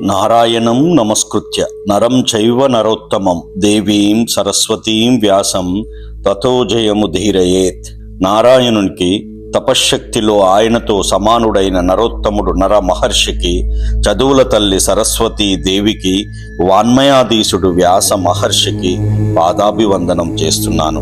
నారాయణం నమస్కృత్య. నరం చైవ నరోత్తమం. దేవీం సరస్వతీం వ్యాసం. తథోజయము ధీరయేత్. నారాయణునికి తపశ్శక్తిలో ఆయనతో సమానుడైన నరోత్తముడు నర మహర్షికి చదువుల తల్లి సరస్వతీ దేవికి వాన్మయాధీశుడు వ్యాస మహర్షికి పాదాభివందనం చేస్తున్నాను.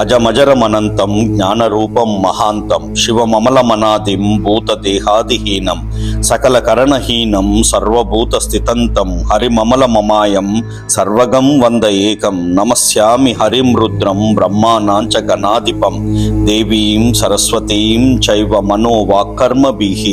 అజమజరమనంతం జ్ఞానరూపం మహాంతం శివమమలమనాదిం భూతదేహాదిహీనం సకల కరణహీనం సర్వభూత స్థితంతం హరిమమల మమాయం సర్వగం వంద ఏకం నమస్యామి హరిం రుద్రం బ్రహ్మానాంచ గణాధిపం దేవీం సరస్వతీ చైవ మనో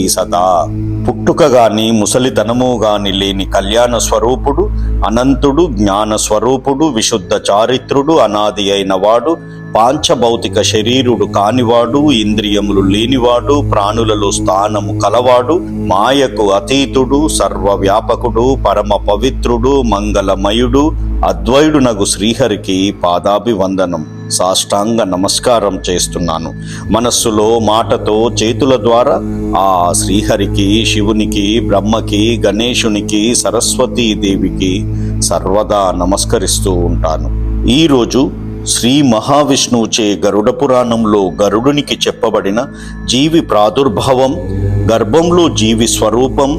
సదా. పుట్టుకగాని ముసలితనము గాని లేని కళ్యాణ స్వరూపుడు అనంతుడు జ్ఞాన స్వరూపుడు విశుద్ధ చారిత్రుడు అనాది అయిన వాడు పాంచభౌతిక శరీరుడు కానివాడు ఇంద్రియములు లేనివాడు ప్రాణులలో స్థానము కలవాడు మాయకు అతీతుడు సర్వవ్యాపకుడు పరమ పవిత్రుడు మంగళమయుడు అద్వైడునగు శ్రీహరికి పాదాభివందనం సాష్టాంగ నమస్కారం చేస్తున్నాను. మనస్సులో మాటతో చేతుల ద్వారా ఆ శ్రీహరికి శివునికి బ్రహ్మకి గణేశునికి సరస్వతీ దేవికి సర్వదా నమస్కరిస్తూ ఉంటాను. ఈరోజు శ్రీ మహావిష్ణువుచే గరుడ పురాణంలో గరుడునికి చెప్పబడిన జీవి ప్రాదుర్భావం గర్భంలో జీవి స్వరూపం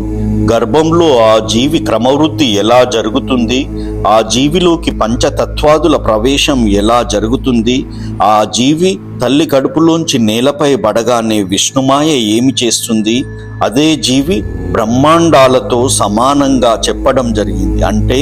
గర్భంలో ఆ జీవి క్రమవృద్ధి ఎలా జరుగుతుంది ఆ జీవిలోకి పంచతత్వాదుల ప్రవేశం ఎలా జరుగుతుంది ఆ జీవి తల్లి కడుపులోంచి నేలపై పడగానే విష్ణుమాయ ఏమి చేస్తుంది అదే జీవి బ్రహ్మాండాలతో సమానంగా చెప్పడం జరిగింది. అంటే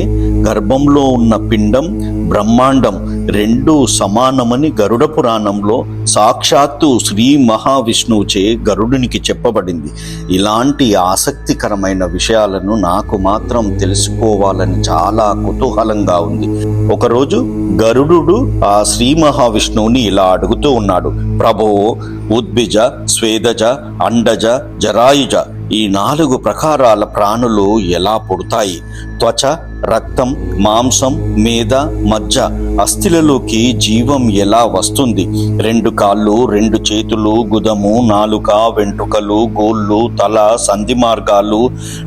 గర్భంలో ఉన్న పిండం బ్రహ్మాండం రెండు సమానమని గరుడ పురాణంలో సాక్షాత్తు శ్రీ మహావిష్ణువుచే గరుడునికి చెప్పబడింది. ఇలాంటి ఆసక్తికరమైన విషయాలను నాకు మాత్రం తెలుసుకోవాలని చాలా కుతూహలంగా ఉంది. ఒకరోజు గరుడు ఆ శ్రీ మహావిష్ణువుని ఇలా అడుగుతూ ఉన్నాడు. ప్రభో ఉద్భిజ స్వేదజ అండజ జరాయుజ ఈ నాలుగు ప్రకారాల ప్రాణులు ఎలా పుడతాయి? త్వచ రక్తం మాంసం మీద మజ్జ అస్థిలలోకి జీవం ఎలా వస్తుంది? రెండు కాళ్ళు రెండు చేతులు గుదము నాలుక వెంట్రుకలు గోళ్ళు తల సంధి మార్గాలు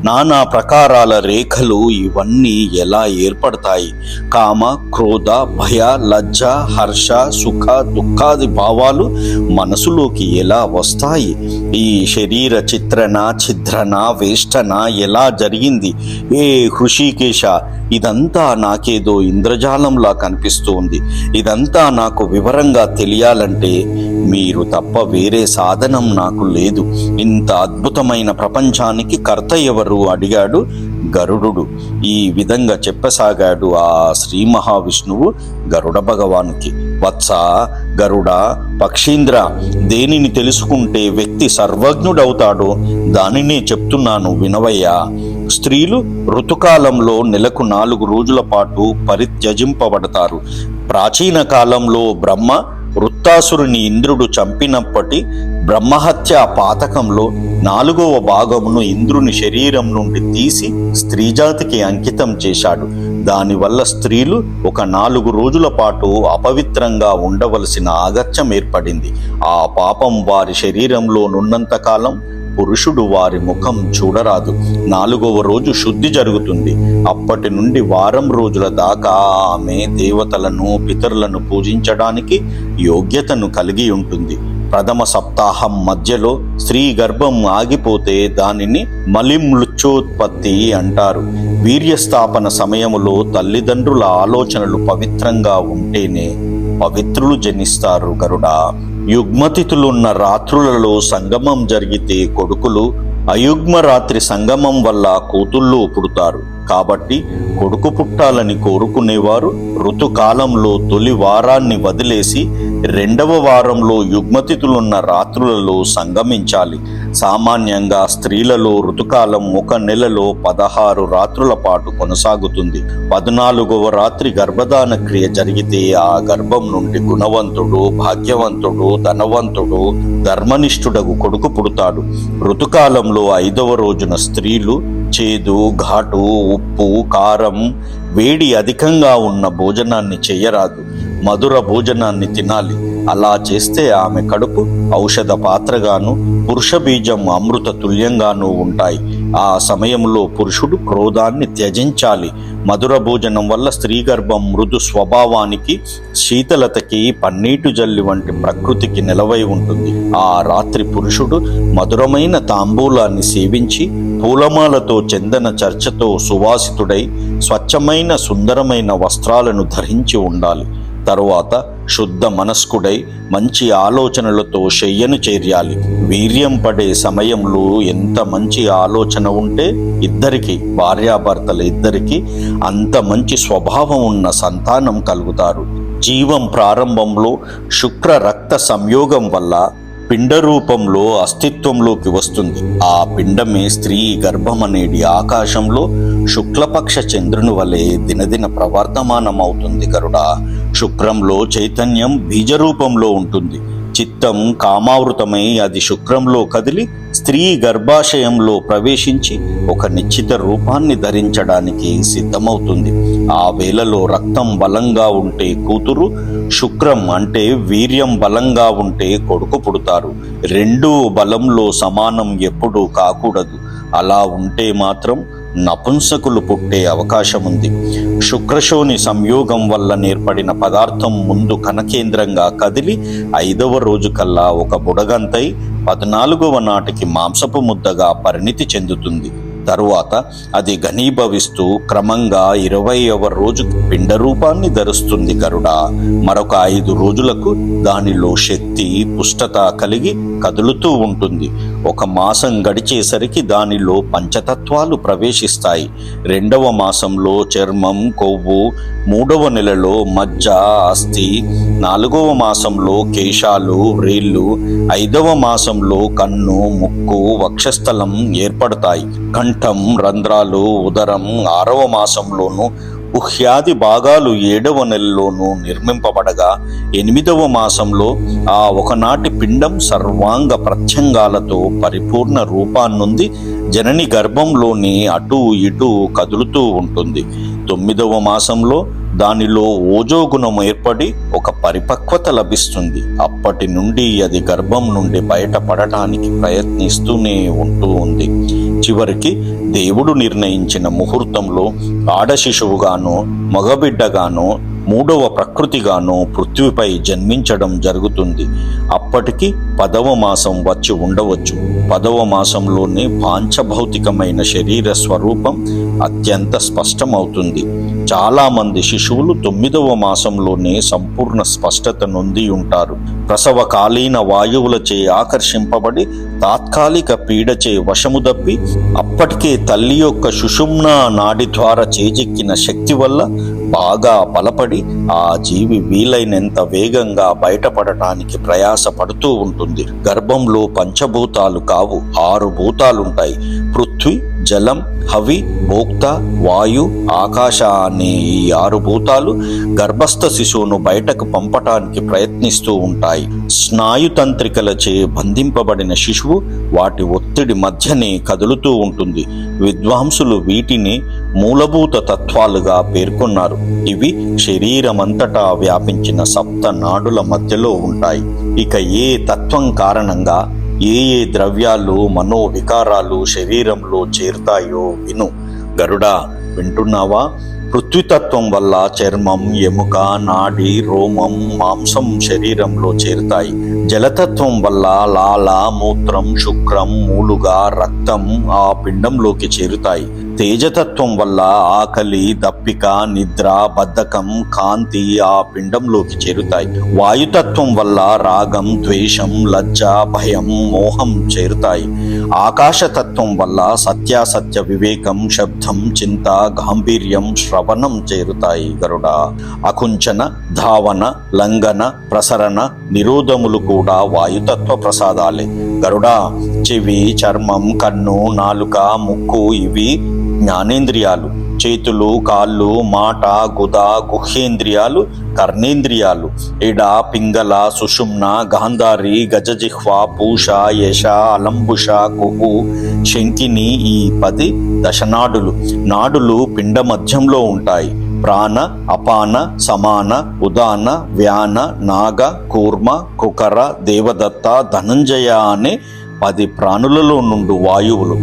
నానా ప్రకారాల రేఖలు ఇవన్నీ ఎలా ఏర్పడతాయి? కామ క్రోధ భయ లజ్జ హర్ష సుఖ దుఃఖాది భావాలు మనసులోకి ఎలా వస్తాయి? ఈ శరీర చిత్రణ ఛిద్రణ వేష్టన ఎలా జరిగింది? ఏ హృషికేశ ఇదంతా నాకేదో ఇంద్రజాలంలా కనిపిస్తూ ఉంది. ఇదంతా నాకు వివరంగా తెలియాలంటే మీరు తప్ప వేరే సాధనం నాకు లేదు. ఇంత అద్భుతమైన ప్రపంచానికి కర్త ఎవరు? అడిగాడు గరుడు ఈ విధంగా చెప్పసాగాడు ఆ శ్రీ మహావిష్ణువు గరుడ భగవానికి. వత్స గరుడ పక్షీంద్ర దేనిని తెలుసుకుంటే వ్యక్తి సర్వజ్ఞుడవుతాడో దానినే చెప్తున్నాను వినవయ్యా. స్త్రీలు ఋతుకాలంలో నెలకు నాలుగు రోజుల పాటు పరిత్యజింపబడతారు. ప్రాచీన కాలంలో బ్రహ్మ వృత్తాసురుని ఇంద్రుడు చంపినప్పటి బ్రహ్మహత్య పాతకంలో నాలుగవ భాగమును ఇంద్రుని శరీరం నుండి తీసి స్త్రీజాతికి అంకితం చేశాడు. దానివల్ల స్త్రీలు ఒక నాలుగు రోజుల పాటు అపవిత్రంగా ఉండవలసిన ఆగత్యం ఏర్పడింది. ఆ పాపం వారి శరీరంలో నున్నంతకాలం పురుషుడు వారి ముఖం చూడరాదు. నాలుగవ రోజు శుద్ధి జరుగుతుంది. అప్పటి నుండి వారం రోజుల దాకా ఆమె దేవతలను పితరులను పూజించడానికి యోగ్యతను కలిగి ఉంటుంది. ప్రథమ సప్తాహం మధ్యలో స్త్రీ గర్భం ఆగిపోతే దానిని మలిమృత్యోత్పత్తి అంటారు. వీర్యస్థాపన సమయములో తల్లిదండ్రుల ఆలోచనలు పవిత్రంగా ఉంటేనే పవిత్రులు జనిస్తారు గరుడా. యుగ్మతిథులున్న రాత్రులలో సంగమం జరిగితే కొడుకులు అయుగ్మ రాత్రి సంగమం వల్ల కూతుళ్ళు పుడతారు. కాబట్టి కొడుకు పుట్టాలని కోరుకునేవారు ఋతుకాలంలో తొలి వారాన్ని వదిలేసి రెండవ వారంలో యుగ్మతిథులున్న రాత్రులలో సంగమించాలి. సామాన్యంగా స్త్రీలలో ఋతుకాలం ఒక నెలలో పదహారు రాత్రుల పాటు కొనసాగుతుంది. పద్నాలుగవ రాత్రి గర్భధాన క్రియ జరిగితే ఆ గర్భం నుండి గుణవంతుడు భాగ్యవంతుడు ధనవంతుడు ధర్మనిష్ఠుడకు కొడుకు పుడతాడు. ఋతుకాలంలో ఐదవ రోజున స్త్రీలు చేదు ఘాటు ఉప్పు కారం వేడి అధికంగా ఉన్న భోజనాన్ని చెయ్యరాదు మధుర భోజనాన్ని తినాలి. అలా చేస్తే ఆమె కడుపు ఔషధ పాత్రగాను పురుష బీజం అమృత తుల్యంగాను ఉంటాయి. ఆ సమయంలో పురుషుడు క్రోధాన్ని త్యజించాలి. మధుర భోజనం వల్ల స్త్రీ గర్భం మృదు స్వభావానికి శీతలతకి పన్నీటు జల్లి వంటి ప్రకృతికి నిలవై ఉంటుంది. ఆ రాత్రి పురుషుడు మధురమైన తాంబూలాన్ని సేవించి పూలమాలతో చందన చర్చతో సువాసితుడై స్వచ్ఛమైన సుందరమైన వస్త్రాలను ధరించి ఉండాలి. తరువాత శుద్ధ మనస్కుడై మంచి ఆలోచనలతో శయ్యను చేర్యాలి. వీర్యం పడే సమయంలో ఎంత మంచి ఆలోచన ఉంటే ఇద్దరికి భార్యాభర్తల ఇద్దరికి అంత మంచి స్వభావం ఉన్న సంతానం కలుగుతారు. జీవం ప్రారంభంలో శుక్ర రక్త సంయోగం వల్ల పిండ రూపంలో అస్తిత్వంలోకి వస్తుంది. ఆ పిండమే స్త్రీ గర్భం ఆకాశంలో శుక్లపక్ష చంద్రుని వలె దినదిన ప్రవర్తమానమవుతుంది గరుడా శుక్రంలో చైతన్యం బీజరూపంలో ఉంటుంది. చిత్తం కామావృతమై అది శుక్రంలో కదిలి స్త్రీ గర్భాశయంలో ప్రవేశించి ఒక నిశ్చిత రూపాన్ని ధరించడానికి సిద్ధమవుతుంది. ఆ వేళలో రక్తం బలంగా ఉంటే కూతురు శుక్రం అంటే వీర్యం బలంగా ఉంటే కొడుకు పుడతారు. రెండూ బలంలో సమానం ఎప్పుడూ కాకూడదు. అలా ఉంటే మాత్రం నపుంసకులు పుట్టే అవకాశం ఉంది శుక్రశోని సంయోగం వల్ల నేర్పడిన పదార్థం ముందు కనకేంద్రంగా కదిలి ఐదవ రోజు కల్లా ఒక బుడగంతై పద్నాలుగవ నాటికి మాంసపు ముద్దగా పరిణితి చెందుతుంది. తరువాత అది ఘనీభవిస్తూ క్రమంగా ఇరవైవ రోజు పిండ రూపాన్ని ధరుస్తుంది గరుడ. మరొక ఐదు రోజులకు దానిలో శక్తి పుష్టత కలిగి కదులుతూ ఉంటుంది. ఒక మాసం గడిచేసరికి దానిలో పంచతత్వాలు ప్రవేశిస్తాయి. రెండవ మాసంలో చర్మం కొవ్వు మూడవ నెలలో మజ్జ అస్థి నాలుగవ మాసంలో కేశాలు రేళ్ళు ఐదవ మాసంలో కన్ను ముక్కు వక్షస్థలం ఏర్పడతాయి. కంఠం రంధ్రాలు ఉదరం ఆరవ మాసంలోనూ ఉహ్యాది భాగాలు ఏడవ నెలలోనూ నిర్మింపబడగా ఎనిమిదవ మాసంలో ఆ ఒకనాటి పిండం సర్వాంగ ప్రత్యంగాలతో పరిపూర్ణ రూపాన్నుంది జనని గర్భంలోని అటూ ఇటూ కదులుతూ ఉంటుంది. తొమ్మిదవ మాసంలో దానిలో ఓజోగుణం ఏర్పడి ఒక పరిపక్వత లభిస్తుంది. అప్పటి నుండి అది గర్భం నుండి బయటపడటానికి ప్రయత్నిస్తూనే ఉంటూ ఉంది. చివరికి దేవుడు నిర్ణయించిన ముహూర్తంలో ఆడ శిశువుగానో మగబిడ్డగానో మూడవ ప్రకృతిగానో పృథ్వీపై జన్మించడం జరుగుతుంది. అప్పటికి పదవ మాసం వచ్చి ఉండవచ్చు. పదవ మాసంలోనే పాంచభౌతికమైన శరీర స్వరూపం అత్యంత స్పష్టమవుతుంది. చాలామంది శిశువులు తొమ్మిదవ మాసంలోనే సంపూర్ణ స్పష్టత నొంది ఉంటారు. ప్రసవకాలీన వాయువులచే ఆకర్షింపబడి తాత్కాలిక పీడచే వశము దప్పి అప్పటికే తల్లి యొక్క సుషుమ్న నాడి ద్వారా చేజిక్కిన శక్తి వల్ల బాగా బలపడి ఆ జీవి వీలైనంత వేగంగా బయటపడటానికి ప్రయాసపడుతూ ఉంటుంది. గర్భంలో పంచభూతాలు కావు ఆరు భూతాలుంటాయి. పృథ్వీ జలం హవి భోక్త వాయు ఆకాశ అనే ఈ ఆరు భూతాలు గర్భస్థ శిశువును బయటకు పంపటానికి ప్రయత్నిస్తూ ఉంటాయి. స్నాయుతంత్రికలచే బంధింపబడిన శిశువు వాటి ఒత్తిడి మధ్యనే కదులుతూ ఉంటుంది. విద్వాంసులు వీటిని మూలభూత తత్వాలుగా పేర్కొన్నారు. ఇవి శరీరమంతటా వ్యాపించిన సప్త నాడుల మధ్యలో ఉంటాయి. ఇక ఏ తత్వం కారణంగా ఏ ఏ ద్రవ్యాలు మనోవికారాలు శరీరంలో చేరుతాయో విను. గరుడా వింటున్నావా? పృథ్వీతత్వం వల్ల చర్మం ఎముక నాడి రోమం మాంసం శరీరంలో చేరుతాయి. జలతత్వం వల్ల లాల మూత్రం శుక్రం మూలుగా రక్తం ఆ పిండంలోకి చేరుతాయి. తేజతత్వం వల్ల ఆకలి దప్పిక నిద్ర బద్ధకం కాంతి ఆ పిండంలోకి చేరుతాయి. వాయుతత్వం వల్ల రాగం ద్వేషం లజ్జ భయం మోహం చేరుతాయి. ఆకాశతత్వం వల్ల సత్యాసత్య వివేకం శబ్దం చింత గాంభీర్యం శ్రవణం చేరుతాయి గరుడ. అకుంచన ధావన లంఘన ప్రసరణ నిరోధములు కూడా వాయుతత్వ ప్రసాదాలే. గరుడా చెవి చర్మం కన్ను నాలుక ముక్కు ఇవి జ్ఞానేంద్రియాలు చేతులు కాళ్ళు మాట గుద గుహ్యేంద్రియాలు కర్ణేంద్రియాలు ఎడ పింగళ సుషుమ్న గాంధారి గజజిహ్వ పూష యశ అలంబుష కుహు శంకిని ఈ పది దశనాడులు. నాడులు పిండ మధ్యంలో ఉంటాయి. ప్రాణ అపాన సమాన ఉదాన వ్యాన నాగ కూర్మ కుకర దేవదత్త ధనంజయ అనే పది ప్రాణులలో నుండి వాయువులు.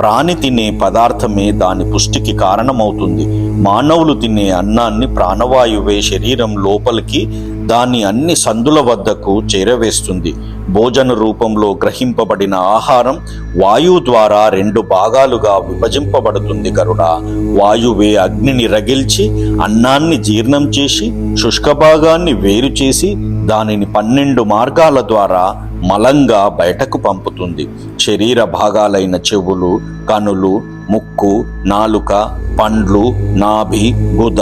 ప్రాణి తినే పదార్థమే దాని పుష్టికి కారణమవుతుంది. మానవులు తినే అన్నాన్ని ప్రాణవాయువే శరీరం లోపలికి దాని అన్ని సందుల వద్దకు చేరవేస్తుంది. భోజన రూపంలో గ్రహింపబడిన ఆహారం వాయువు ద్వారా రెండు భాగాలుగా విభజింపబడుతుంది గరుడ. వాయువే అగ్నిని రగిల్చి అన్నాన్ని జీర్ణం చేసి శుష్క భాగాన్ని వేరు చేసి దానిని పన్నెండు మార్గాల ద్వారా మలంగా బయటకు పంపుతుంది. శరీర భాగాలైన చెవులు కనులు ముక్కు నాలుక పండ్లు నాభి గుద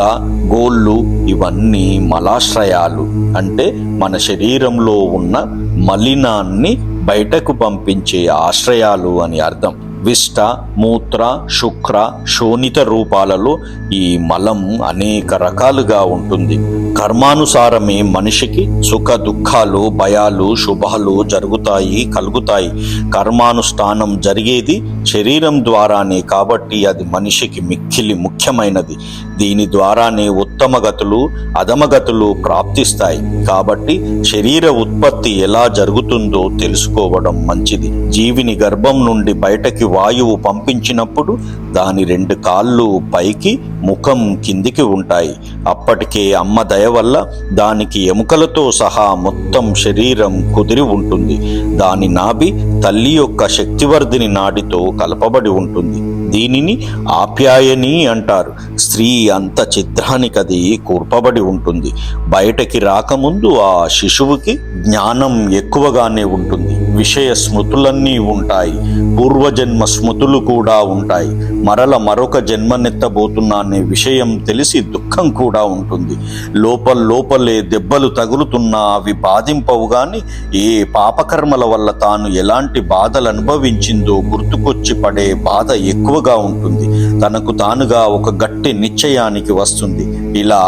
గోళ్ళు ఇవన్నీ మలాశ్రయాలు. అంటే మన శరీరంలో ఉన్న మలినాన్ని బయటకు పంపించే ఆశ్రయాలు అని అర్థం. విష్ట మూత్ర శుక్ర శోణిత రూపాలలో ఈ మలం అనేక రకాలుగా ఉంటుంది. కర్మానుసారమే మనిషికి సుఖ దుఃఖాలు భయాలు శుభాలు జరుగుతాయి కలుగుతాయి. కర్మానుష్ఠానం జరిగేది శరీరం ద్వారానే కాబట్టి అది మనిషికి మిక్కిలి ముఖ్యమైనది. దీని ద్వారానే ఉత్తమగతులు అధమగతులు ప్రాప్తిస్తాయి. కాబట్టి శరీర ఉత్పత్తి ఎలా జరుగుతుందో తెలుసుకోవడం మంచిది. జీవిని గర్భం నుండి బయటకి వాయువు పంపించినప్పుడు దాని రెండు కాళ్ళు పైకి ముఖం కిందికి ఉంటాయి. అప్పటికే అమ్మ దయ వల్ల దానికి ఎముకలతో సహా మొత్తం శరీరం కుదిరి ఉంటుంది. దాని నాభి తల్లి యొక్క శక్తివర్ధిని నాడితో కలపబడి ఉంటుంది. దీనిని ఆప్యాయని అంటారు. స్త్రీ అంత చిత్రానికది కూర్పబడి ఉంటుంది. బయటకి రాకముందు ఆ శిశువుకి జ్ఞానం ఎక్కువగానే ఉంటుంది. విషయ స్మృతులన్నీ ఉంటాయి. పూర్వజన్మ స్మృతులు కూడా ఉంటాయి. మరల మరొక జన్మనెత్తబోతున్నా అనే విషయం తెలిసి దుఃఖం కూడా ఉంటుంది. లోపల లోపలే దెబ్బలు తగులుతున్నా అవి బాధింపవు గాని ఏ పాపకర్మల వల్ల తాను ఎలాంటి బాధలు అనుభవించిందో గుర్తుకొచ్చి పడే బాధ ఎక్కువగా ఉంటుంది. తనకు తానుగా ఒక గట్టి నిశ్చయానికి వస్తుంది. ఇలా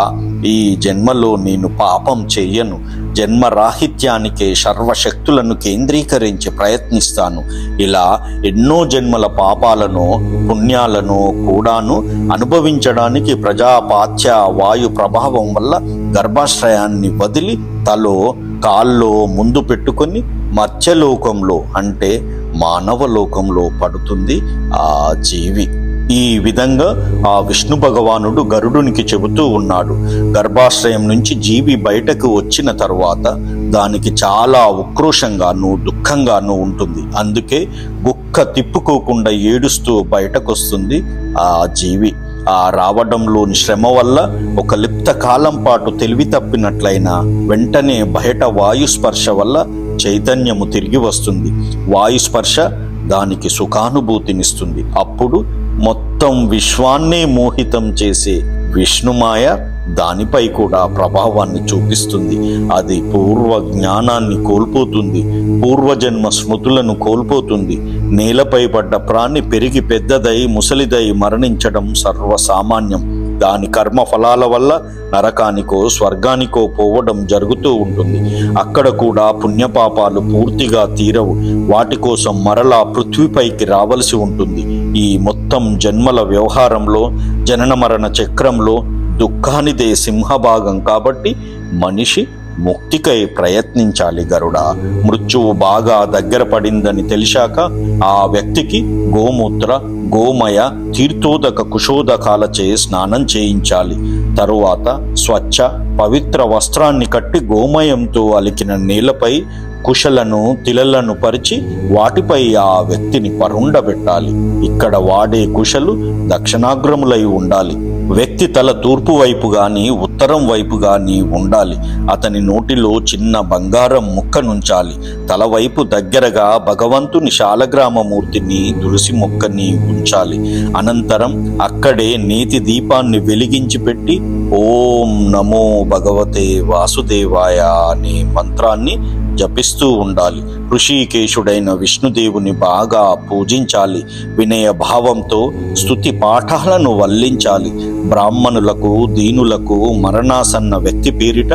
ఈ జన్మలో నేను పాపం చెయ్యను జన్మరాహిత్యానికే సర్వశక్తులను కేంద్రీకరించి ప్రయత్నిస్తాను. ఇలా ఎన్నో జన్మల పాపాలను పుణ్యాలను కూడాను అనుభవించడానికి ప్రజాపాత్య వాయు ప్రభావం వల్ల గర్భాశ్రయాన్ని వదిలి తలో కాల్లో ముందు పెట్టుకొని మత్స్యలోకంలో అంటే మానవ లోకంలో పడుతుంది ఆ జీవి. ఈ విధంగా ఆ విష్ణు భగవానుడు గరుడునికి చెబుతూ ఉన్నాడు. గర్భాశ్రయం నుంచి జీవి బయటకు వచ్చిన తర్వాత దానికి చాలా ఉక్రోషంగాను దుఃఖంగాను ఉంటుంది. అందుకే గుక్క తిప్పుకోకుండా ఏడుస్తూ బయటకొస్తుంది ఆ జీవి. ఆ రావడంలోని శ్రమ వల్ల ఒక లిప్త కాలం పాటు తెలివి తప్పినట్లయినా వెంటనే బయట వాయుస్పర్శ వల్ల చైతన్యము తిరిగి వస్తుంది. వాయుస్పర్శ దానికి సుఖానుభూతినిస్తుంది. అప్పుడు మొత్తం విశ్వాన్నే మోహితం చేసే విష్ణుమాయ దానిపై కూడా ప్రభావాన్ని చూపిస్తుంది. అది పూర్వ జ్ఞానాన్ని కోల్పోతుంది. పూర్వజన్మ స్మృతులను కోల్పోతుంది. నేలపై పడ్డ ప్రాణి పెరిగి పెద్దదై ముసలిదై మరణించడం సర్వసామాన్యం. దాని కర్మ ఫలాల వల్ల నరకానికో స్వర్గానికో పోవడం జరుగుతూ ఉంటుంది. అక్కడ కూడా పుణ్యపాపాలు పూర్తిగా తీరవు. వాటి కోసం మరలా పృథ్వీపైకి రావలసి ఉంటుంది. ఈ మొత్తం జన్మల వ్యవహారంలో జనన మరణ చక్రంలో దుఃఖానిదే సింహభాగం కాబట్టి మనిషి ముక్తికై ప్రయత్నించాలి గరుడ. మృత్యువు బాగా దగ్గర పడిందని తెలిసాక ఆ వ్యక్తికి గోమూత్ర గోమయ తీర్థోదక కుశోదకాలచే స్నానం చేయించాలి. తరువాత స్వచ్ఛ పవిత్ర వస్త్రాన్ని కట్టి గోమయంతో అలికిన నీళ్ళపై కుశలను తిలలను పరిచి వాటిపై ఆ వ్యక్తిని పరుండబెట్టాలి. ఇక్కడ వాడే కుశలు దక్షిణాగ్రములై ఉండాలి. వ్యక్తి తల తూర్పు వైపు గాని ఉత్తరం వైపు గాని ఉండాలి. అతని నోటిలో చిన్న బంగారం ముక్క నుంచాలి. తల వైపు దగ్గరగా భగవంతుని శాలగ్రామమూర్తిని తులసి మొక్కని ఉంచాలి. అనంతరం అక్కడే నీతి దీపాన్ని వెలిగించి పెట్టి ఓం నమో భగవతే వాసుదేవాయ అనే మంత్రాన్ని జపిస్తూ ఉండాలి. ఋషికేశుడైన విష్ణుదేవుని బాగా పూజించాలి. వినయ భావంతో స్తుతి పాఠాలను వల్లించాలి. బ్రాహ్మణులకు దీనులకు మరణాసన్న వ్యక్తి పేరిట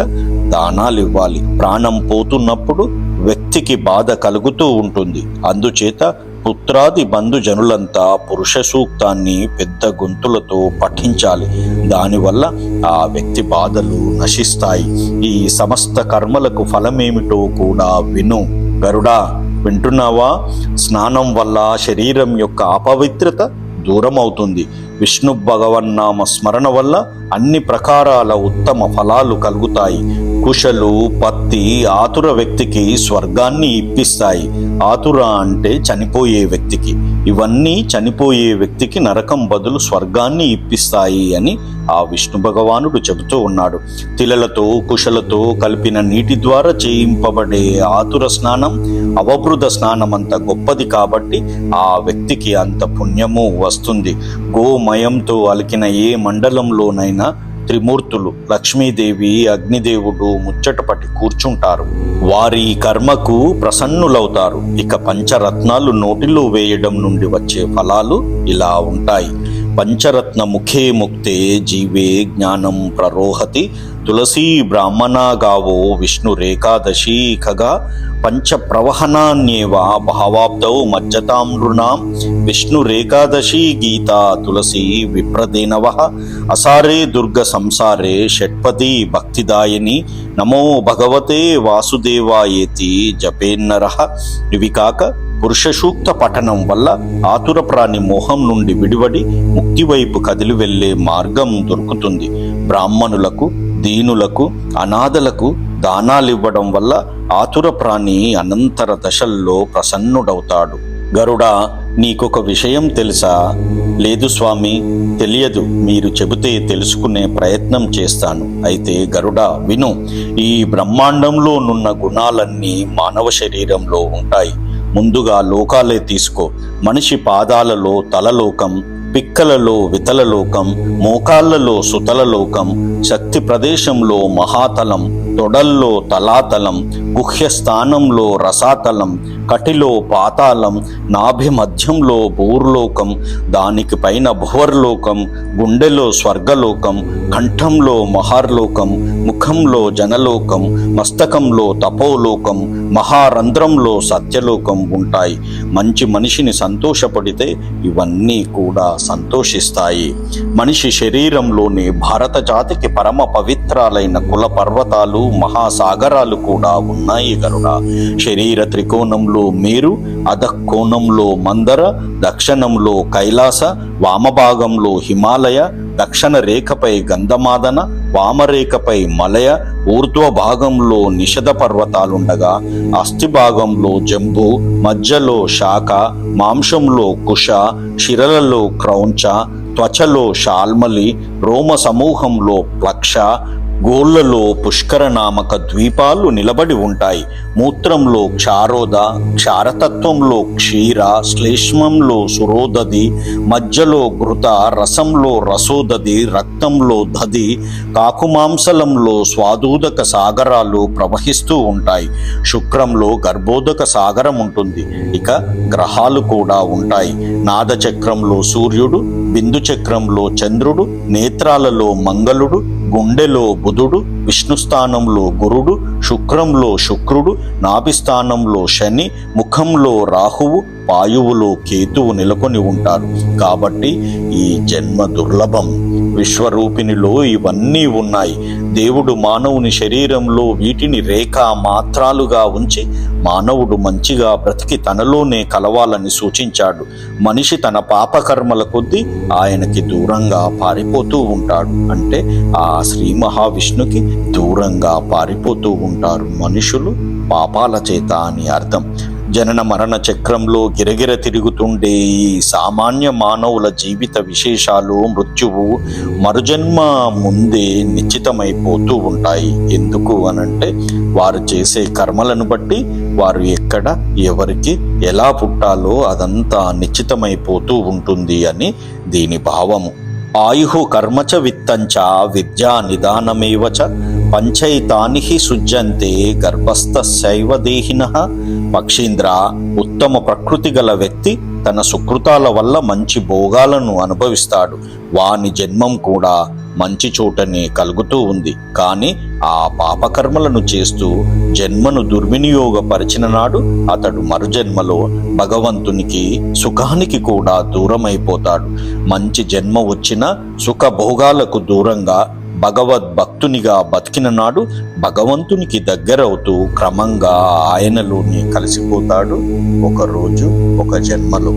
దానాలివ్వాలి. ప్రాణం పోతున్నప్పుడు వ్యక్తికి బాధ కలుగుతూ ఉంటుంది. అందుచేత పుత్రాది బంధుజనులంతా పురుష సూక్తాన్ని పెద్ద గొంతులతో పఠించాలి. దానివల్ల ఆ వ్యక్తి బాధలు నశిస్తాయి. ఈ సమస్త కర్మలకు ఫలమేమిటో కూడా విను. గరుడా వింటున్నావా? స్నానం వల్ల శరీరం యొక్క అపవిత్రత దూరం అవుతుంది విష్ణు భగవన్నామ స్మరణ వల్ల అన్ని ప్రకారాల ఉత్తమ ఫలాలు కలుగుతాయి. కుశలు పత్తి ఆతుర వ్యక్తికి స్వర్గాన్ని ఇప్పిస్తాయి. ఆతుర అంటే చనిపోయే వ్యక్తికి. ఇవన్నీ చనిపోయే వ్యక్తికి నరకం బదులు స్వర్గాన్ని ఇప్పిస్తాయి అని ఆ విష్ణు భగవానుడు చెబుతూ ఉన్నాడు. తిలలతో కుశలతో కలిపిన నీటి ద్వారా చేయింపబడే ఆతుర స్నానం అవబృధ స్నానం అంత గొప్పది కాబట్టి ఆ వ్యక్తికి అంత పుణ్యము వస్తుంది. గోమయంతో అలికిన ఏ మండలంలోనైనా త్రిమూర్తులు లక్ష్మీదేవి అగ్నిదేవుడు ముచ్చటపట్టి కూర్చుంటారు. వారి కర్మకు ప్రసన్నులవుతారు. ఇక పంచరత్నాలు నోటిలో వేయడం నుండి వచ్చే ఫలాలు ఇలా ఉంటాయి. పంచరత్న ముఖే ముక్తే జీవే జ్ఞానం ప్రరోహతి. తులసీ బ్రాహ్మణాగావో విష్ణు రేకాదశీ ఖగా. పంచ ప్రవహనాన్యేవ భావాబ్దౌ మజ్జతామృణాం విష్ణు రేకాదశీ గీత తులసీ విప్రదేనవ. అసారే దుర్గ సంసారే షట్పది భక్తిదాయని. నమో భగవతే వాసుదేవాయేతి జపేన్నర. ఇవి కాక పురుషసూక్త పఠనం వల్ల ఆతురప్రాణి మోహం నుండి విడివడి ముక్తి వైపు కదిలి వెళ్ళే మార్గం దొరుకుతుంది. బ్రాహ్మణులకు దీనులకు అనాథలకు దానాలివ్వడం వల్ల ఆతుర ప్రాణి అనంతర దశల్లో ప్రసన్నుడవుతాడు. గరుడా నీకొక విషయం తెలుసా? లేదు స్వామి తెలియదు. మీరు చెబితే తెలుసుకునే ప్రయత్నం చేస్తాను. అయితే గరుడా విను. ఈ బ్రహ్మాండంలోనున్న గుణాలన్నీ మానవ శరీరంలో ఉంటాయి. ముందుగా లోకాలే తీసుకో. మనిషి పాదాలలో తలలోకం పిక్కలలో వితలలోకం మోకాళ్ళలో సుతలలోకం శక్తి ప్రదేశంలో మహాతలం తొడల్లో తలాతలం గుహ్య స్థానంలో రసాతలం కటిలో పాతాళం నాభి మధ్యంలో భూర్లోకం దానికి పైన భువర్లోకం గుండెలో స్వర్గలోకం కంఠంలో మహార్లోకం ముఖంలో జనలోకం మస్తకంలో తపోలోకం మహారంధ్రంలో సత్యలోకం ఉంటాయి. మంచి మనిషిని సంతోషపడితే ఇవన్నీ కూడా సంతోషిస్తాయి. మనిషి శరీరంలోని భారత జాతికి పరమ పవిత్రాలైన కుల పర్వతాలు మహాసాగరాలు కూడా ఉన్నాయి గరుడ శరీర త్రికోణంలో మేరు అధకోణంలో మందర దక్షిణంలో కైలాస వామభాగంలో హిమాలయ దక్షిణ రేఖపై గంధమాదన వామరేఖపై మలయ ఊర్ధ్వ భాగంలో నిషధ పర్వతాలుండగా అస్థిభాగంలో జంబు మధ్యలో శాఖ మాంసంలో కుష శిరలలో క్రౌంచ త్వచలో షాల్మలి రోమ సమూహంలో ప్లక్ష గోళ్ళలో పుష్కర నామక ద్వీపాలు నిలబడి ఉంటాయి. మూత్రంలో క్షారోద క్షారతత్వంలో క్షీర శ్లేష్మంలో సురోదది మధ్యలో ఘృత రసంలో రసోదది రక్తంలో దది కాకుమాంసలంలో స్వాదూదక సాగరాలు ప్రవహిస్తూ ఉంటాయి. శుక్రంలో గర్భోదక సాగరం ఉంటుంది. ఇక గ్రహాలు కూడా ఉంటాయి. నాదచక్రంలో సూర్యుడు బిందు చక్రంలో చంద్రుడు నేత్రాలలో మంగళుడు గుండెలో బుధుడు విష్ణు స్థానంలో గురుడు శుక్రంలో శుక్రుడు నాభిస్థానంలో శని ముఖంలో రాహువు వాయువులో కేతువు నెలకొని ఉంటారు. కాబట్టి ఈ జన్మ దుర్లభం. విశ్వరూపిణిలో ఇవన్నీ ఉన్నాయి. దేవుడు మానవుని శరీరంలో వీటిని రేఖా మాత్రాలుగా ఉంచి మానవుడు మంచిగా బ్రతికి తనలోనే కలవాలని సూచించాడు. మనిషి తన పాపకర్మల కొద్దీ ఆయనకి దూరంగా పారిపోతూ ఉంటాడు. అంటే ఆ శ్రీ మహావిష్ణుకి దూరంగా పారిపోతూ ఉంటారు మనుషులు పాపాల చేత అని అర్థం. జనన మరణ చక్రంలో గిరగిర తిరుగుతుండే ఈ సామాన్య మానవుల జీవిత విశేషాలు మృత్యువు మరుజన్మ ముందే నిశ్చితమైపోతూ ఉంటాయి. ఎందుకు అనంటే వారు చేసే కర్మలను బట్టి వారు ఎక్కడ ఎవరికి ఎలా పుట్టాలో అదంతా నిశ్చితమైపోతూ ఉంటుంది అని దీని భావము. ఆయు కర్మచ విత్తంచ విద్యా నిదానమేవచ పంచైతాని సుజ్జంతే గర్భస్థ శైవదేహిన పక్షీంద్ర ఉత్తమ ప్రకృతి గల వ్యక్తి తన సుకృతాల వల్ల మంచి భోగాలను అనుభవిస్తాడు. వాని జన్మం కూడా మంచి చోటనే కలుగుతూ ఉంది. కానీ ఆ పాపకర్మలను చేస్తూ జన్మను దుర్వినియోగపరిచిన నాడు అతడు మరుజన్మలో భగవంతునికి సుఖానికి కూడా దూరమైపోతాడు. మంచి జన్మ వచ్చిన సుఖ భోగాలకు దూరంగా భగవద్భక్తునిగా బతికిన నాడు భగవంతునికి దగ్గరవుతూ క్రమంగా ఆయనలోనే కలిసిపోతాడు. ఒకరోజు ఒక జన్మలో.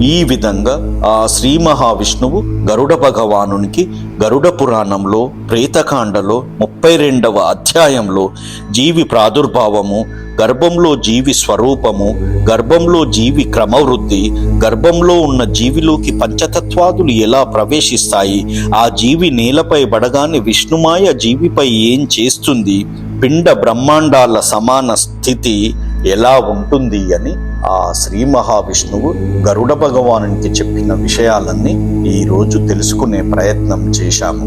ఈ విధంగా ఆ శ్రీ మహావిష్ణువు గరుడ భగవానునికి గరుడ పురాణంలో ప్రేతకాండలో ముప్పై రెండవ అధ్యాయంలో జీవి ప్రాదుర్భావము గర్భంలో జీవి స్వరూపము గర్భంలో జీవి క్రమవృద్ధి గర్భంలో ఉన్న జీవిలోకి పంచతత్వాదులు ఎలా ప్రవేశిస్తాయి? ఆ జీవి నేలపై పడగానే విష్ణుమాయ జీవిపై ఏం చేస్తుంది? పిండ బ్రహ్మాండాల సమాన స్థితి ఎలా ఉంటుంది అని ఆ శ్రీ మహావిష్ణువు గరుడ భగవానునికి చెప్పిన విషయాలన్నీ ఈరోజు తెలుసుకునే ప్రయత్నం చేశాము.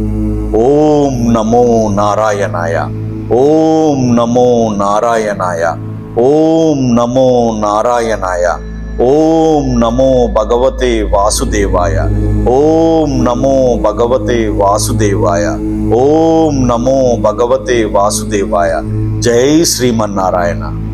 ఓం నమో నారాయణాయ. ఓం నమో నారాయణాయ. ఓం నమో నారాయణాయ. ఓం నమో భగవతే వాసుదేవాయ. ఓం నమో భగవతే వాసుదేవాయ. ఓం నమో భగవతే వాసుదేవాయ. జై శ్రీమన్నారాయణ.